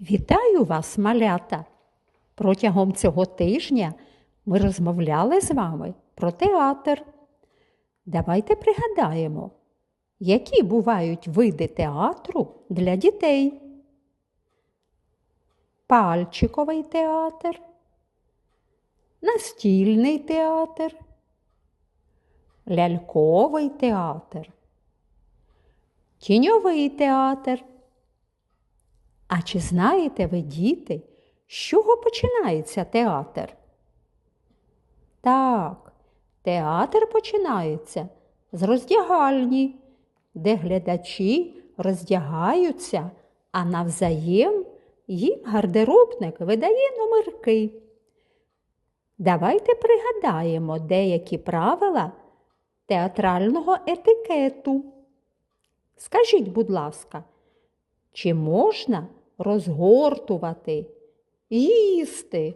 Вітаю вас, малята! Протягом цього тижня ми розмовляли з вами про театр. Давайте пригадаємо, які бувають види театру для дітей. Пальчиковий театр, настільний театр, ляльковий театр, тіньовий театр. А чи знаєте ви, діти, з чого починається театр? Так, театр починається з роздягальні, де глядачі роздягаються, а навзаєм їм гардеробник видає номерки. Давайте пригадаємо деякі правила театрального етикету. Скажіть, будь ласка, чи можна розгортувати, їсти,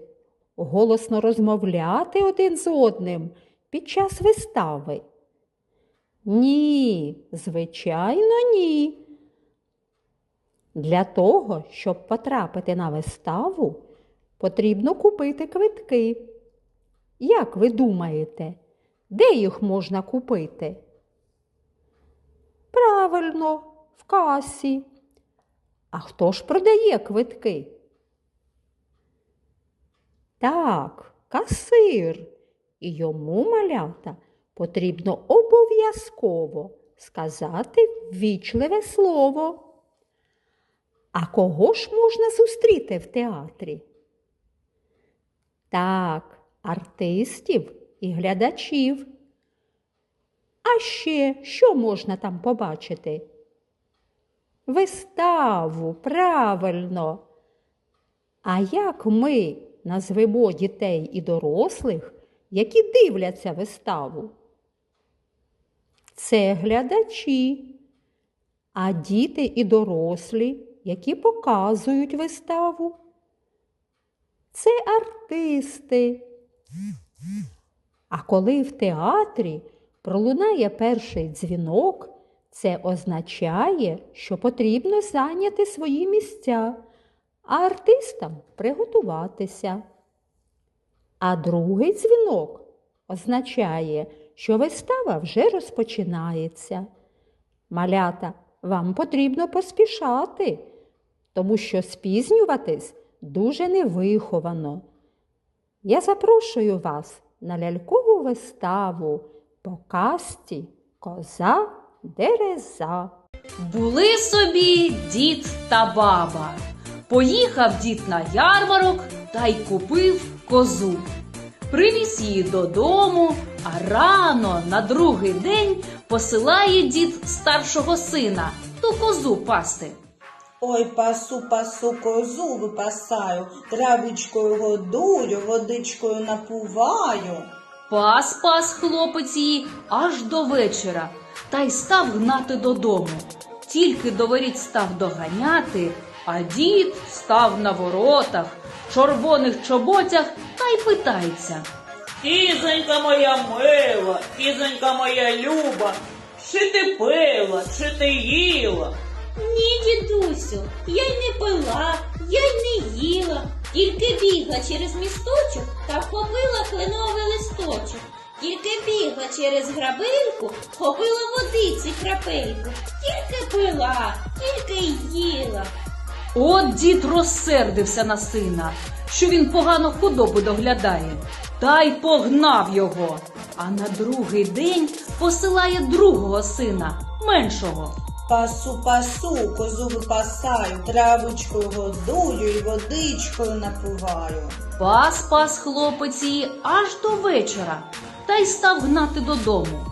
голосно розмовляти один з одним під час вистави? Ні, звичайно, ні. Для того, щоб потрапити на виставу, потрібно купити квитки. Як ви думаєте, де їх можна купити? Правильно, в касі. А хто ж продає квитки? Так, касир. І йому малята потрібно обов'язково сказати ввічливе слово. А кого ж можна зустріти в театрі? Так, артистів і глядачів. А ще що можна там побачити? Виставу, правильно. А як ми назвемо дітей і дорослих, які дивляться виставу? Це глядачі, а діти і дорослі, які показують виставу. Це артисти. А коли в театрі пролунає перший дзвінок, це означає, що потрібно зайняти свої місця, а артистам приготуватися. А другий дзвінок означає, що вистава вже розпочинається. Малята, вам потрібно поспішати, тому що спізнюватись дуже невиховано. Я запрошую вас на лялькову виставу по касті Коза Дереза. Були собі дід та баба. Поїхав дід на ярмарок та й купив козу. Привіз її додому, а рано на другий день посилає дід старшого сина ту козу пасти. Ой, пасу, пасу, козу випасаю, травичкою годую, водичкою напуваю. Пас пас хлопець її аж до вечора та й став гнати додому. Тільки до воріт став доганяти, а дід став на воротах, червоних чоботях та й питається. Кізонька моя мила, кізонька моя люба, чи ти пила, чи ти їла? Ні, дідусю, я й не пила, я й не їла, тільки бігла через місточок та вхопила кленовий листочок. Тільки бігла через грабельку, вхопила водиці крапельку. Тільки пила, тільки й їла. От дід розсердився на сина, що він погано худобу доглядає, та й погнав його. А на другий день посилає другого сина, меншого. Пасу, пасу, козу випасаю, травичкою годую і водичкою напуваю. Пас пас хлопець її аж до вечора, та й став гнати додому.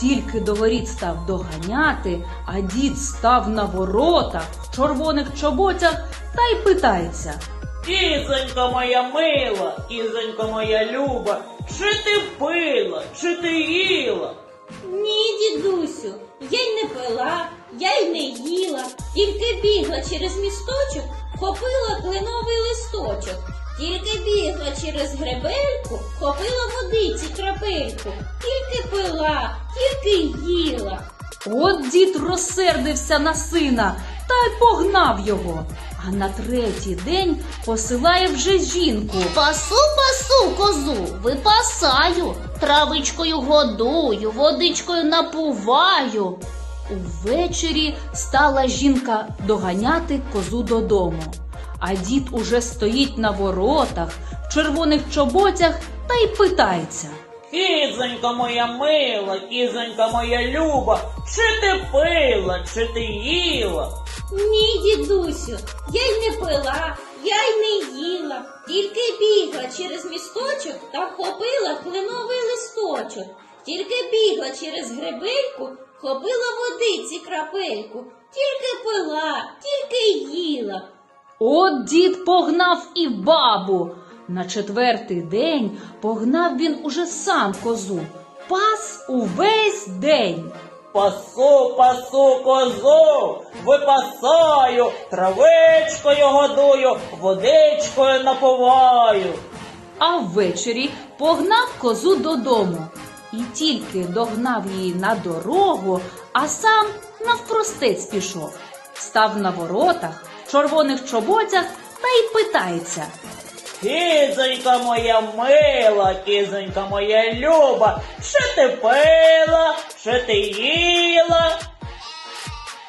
Тільки до воріт став доганяти, а дід став на воротах в червоних чоботях та й питається. Кізонька моя мила, кізонька моя люба, чи ти пила, чи ти їла? Ні, дідусю, я й не пила, я й не їла, тільки бігла через місточок, вхопила кленовий листочок. Тільки бігла через гребельку, вхопила водиці крапельку. Тільки пила, тільки їла. От дід розсердився на сина та й погнав його. а на третій день посилає вже жінку. Пасу, пасу, козу, випасаю, травичкою годую, водичкою напуваю. Увечері стала жінка доганяти козу додому. А дід уже стоїть на воротах в червоних чоботях та й питається. Кізонька моя мила, кізонька моя люба, чи ти пила, чи ти їла? Ні, дідусю, я й не пила, я й не їла, тільки бігла через місточок та вхопила кленовий листочок, тільки бігла через гребельку, вхопила водиці крапельку, тільки пила, тільки їла. От дід погнав і бабу. На четвертий день погнав він уже сам козу. Пас увесь день. Пасу, пасу козу, випасаю, травичкою годую, водичкою напуваю. А ввечері погнав козу додому. І тільки догнав її на дорогу, а сам навпростець пішов. Став на воротах, в червоних чоботях та й питається. Кізонька моя мила, кізонька моя люба, чи ти пила, чи ти їла?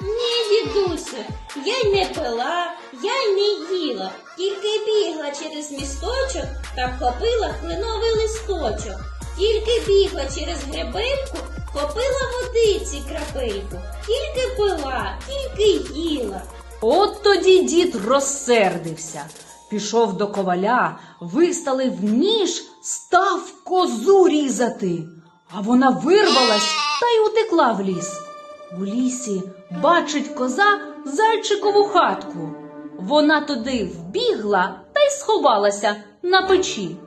Ні, дідусю, я й не пила, я й не їла, тільки бігла через місточок та вхопила кленовий листочок, тільки бігла через гребельку, вхопила водиці крапельку, тільки пила, тільки їла. От тоді дід розсердився. Пішов до коваля, виставив ніж, став козу різати. А вона вирвалась та й утекла в ліс. У лісі бачить коза зайчикову хатку. Вона туди вбігла та й сховалася на печі.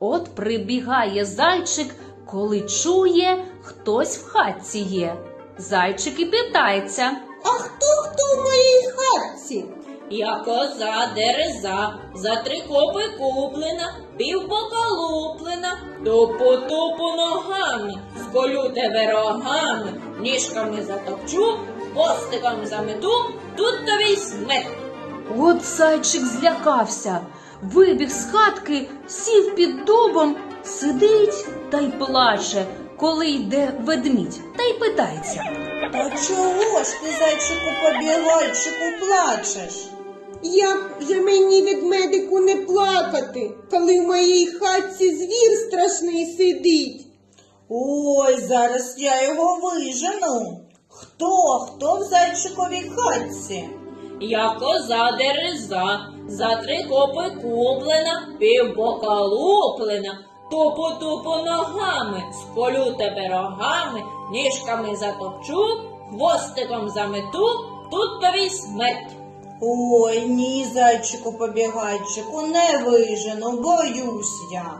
От прибігає зайчик, коли чує, хтось в хатці є. Зайчик і питається. А хто хто в моїй хатці? Я коза дереза, за три копи куплена, півбока луплена, тупу-тупу ногами, сколю тебе рогами, ніжками затопчу, хвостиком замету, тут тобі смерть. От зайчик злякався, вибіг з хатки, сів під дубом, сидить та й плаче, коли йде ведмідь, та й питається. Та чого ж ти, зайчику побігайчику, плачеш? Як же мені від медику не плакати, коли в моїй хатці звір страшний сидить? Ой, зараз я його вижену. Хто? Хто в зайчиковій хатці? Я коза дереза, за три копи куплена, півбока луплена, тупу-тупу ногами, сколю тебе рогами, ніжками затопчу, хвостиком замету, тут тобі смерть. Ой, ні, зайчику побігайчику, не вижену, боюсь я.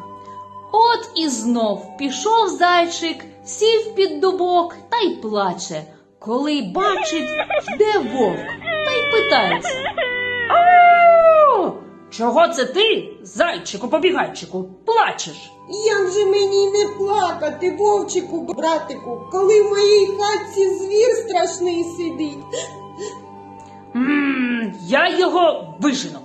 От і знов пішов зайчик, сів під дубок та й плаче, коли бачить, йде вовк, та й питається. «Ау! Чого це ти, зайчику побігайчику, плачеш? Як же мені не плакати, вовчику, братику, коли в моїй хатці звір страшний сидить? Мм, я його вижену.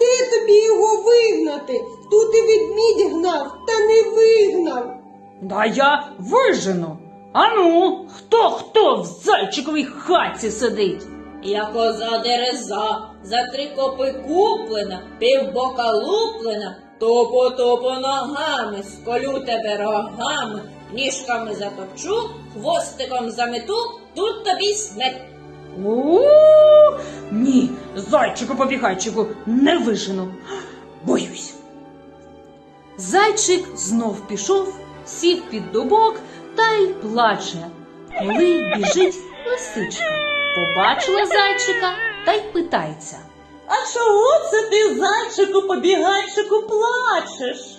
Де тобі його вигнати? Тут і ведмідь гнав, та не вигнав. Да я вижену. Ану, хто хто в зайчиковій хатці сидить? Я коза дереза, за три копи куплена, півбока луплена, тупу-тупу ногами, сколю тебе рогами, ніжками затопчу, хвостиком замету, тут тобі смерть. У ні, зайчику побігайчику, не вижену. Боюсь. Зайчик знов пішов, сів під дубок та й плаче, коли біжить лисичка. Побачила зайчика та й питається. А чого це ти, зайчику, побігайчику, плачеш?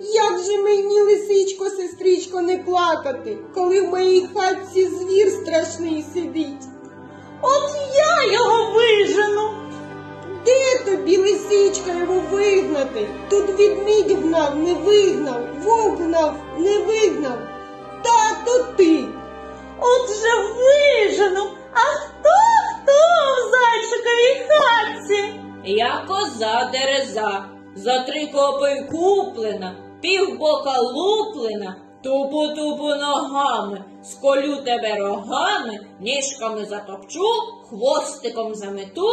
Як же мені, лисичко, сестричко, не плакати, коли в моїй хатці звір страшний сидить? От я його вижену. Де тобі, лисичка, його вигнати? Тут ведмідь гнав, не вигнав, вовк гнав, не вигнав. Тато ти. От же вижену. А кізоньковій хатці. Я коза дереза, за три копи куплена, півбока луплена, тупу-тупу ногами, сколю тебе рогами, ніжками затопчу, хвостиком замету,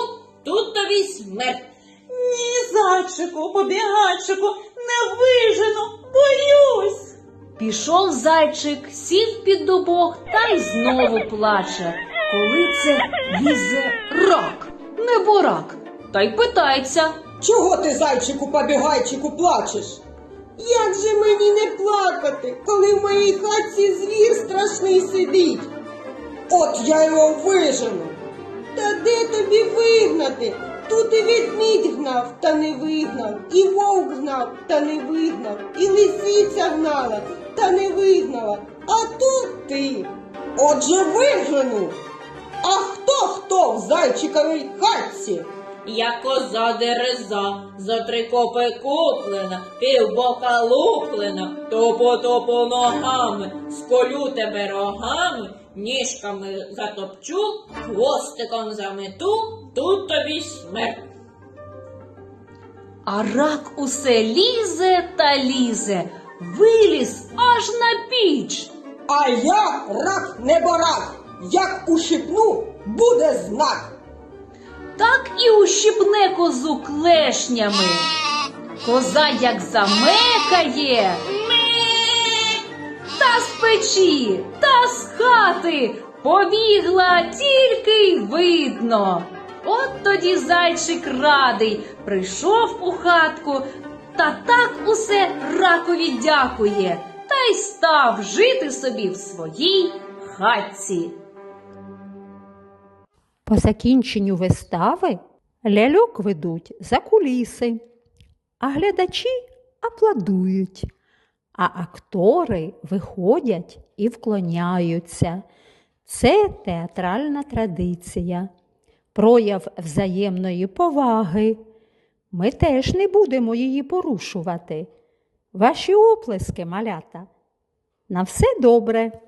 тут тобі смерть. Ні, зайчику, побігайчику, не вижену, боюсь. Пішов зайчик, сів під дубок та й знову плаче. Коли це лізе рак, не борак, та й питається. Чого ти, зайчику побігайчику, плачеш? Як же мені не плакати, коли в моїй хатці звір страшний сидить? От я його вижену. Та де тобі вигнати? Тут і ведмідь гнав, та не вигнав, і вовк гнав, та не вигнав, і лисиця гнала, та не вигнала. А тут ти. Отже, вижену. А хто хто в зайчиковій хатці? Я коза дереза, за три копи куплена, півбока луплена, топу-топу ногами, сколю тебе рогами, ніжками затопчу, хвостиком замету, тут тобі смерть. А рак усе лізе та лізе, виліз аж на піч. А я рак не барак. Як ущипну, буде знак. Так і ущипне козу клешнями. Коза як замекає. Та з печі, та з хати побігла тільки й видно. От тоді зайчик радий прийшов у хатку та так усе ракові дякує, та й став жити собі в своїй хатці. По закінченню вистави ляльок ведуть за куліси, а глядачі аплодують, а актори виходять і вклоняються. Це театральна традиція, прояв взаємної поваги. Ми теж не будемо її порушувати. Ваші оплески, малята. На все добре.